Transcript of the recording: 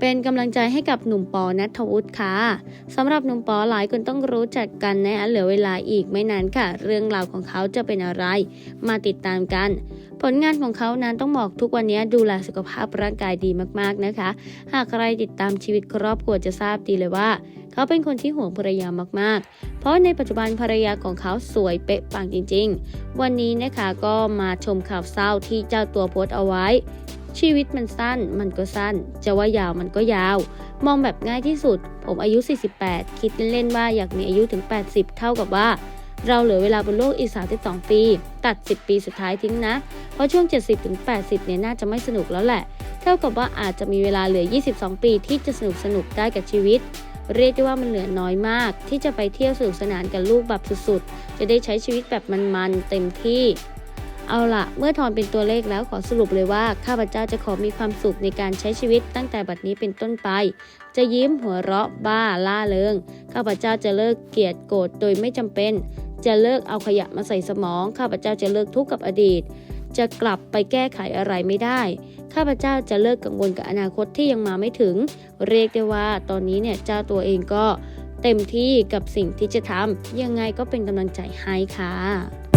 เป็นกำลังใจให้กับหนุ่มปอนัทวุฒิค่ะสำหรับหนุ่มปอหลายคนต้องรู้จักกันนะเหลือเวลาอีกไม่นานค่ะ เรื่องราวของเขาจะเป็นอะไร มาติดตามกัน ผลงานของเขานั้นต้องบอกทุกวันนี้ดูแลสุขภาพร่างกายดีมากๆนะคะ หากใครติดตามชีวิตครอบครัวจะทราบดีเลยว่า เขาเป็นคนที่ห่วงภรรยามากๆ เพราะในปัจจุบันภรรยาของเขาสวยเป๊ะปังจริง ๆ วันนี้นะคะก็มาชมข่าวเศร้าที่เจ้าตัวโพสต์เอาไว้ ชีวิตมันสั้น มันก็สั้น จะว่ายาวมันก็ยาว มองแบบง่ายที่สุด ผมอายุ 48 คิดเล่นๆว่าอยากมีอายุถึง 80 เท่ากับว่า เราเหลือเวลาบนโลกอีก 32 ปี ตัด 10 ปีสุดท้ายทิ้งนะ เพราะช่วง 70ถึง80 เนี่ยน่าจะไม่สนุกแล้วแหละ เท่ากับว่าอาจจะมีเวลาเหลือ 22 ปีที่จะสนุกสนุกได้กับชีวิตเรียกได้ว่ามันเหลือน้อยมาก ที่จะไปเที่ยวสนุกสนานกับลูกแบบสุดๆ จะได้ใช้ชีวิตแบบมันๆ เต็มที่ เอาละเมื่อทอนเป็นตัวเลขแล้วขอสรุปเลยว่า ข้าพเจ้าจะขอมีความสุขในการใช้ชีวิตตั้งแต่บัดนี้เป็นต้นไป จะยิ้มหัวเราะบ้าล่าเริง ข้าพเจ้าจะเลิกเกลียดโกรธโดยไม่จำเป็น จะเลิกเอาขยะมาใส่สมอง ข้าพเจ้าจะเลิกทุกข์กับอดีต จะกลับไปแก้ไขอะไรไม่ได้ ข้าพเจ้าจะเลิกกังวลกับอนาคตที่ยังมาไม่ถึง เรียกได้ว่า ตอนนี้เนี่ยเจ้าตัวเองก็ เต็มที่กับสิ่งที่จะทำยังไงก็เป็นกำลังใจให้ค่ะ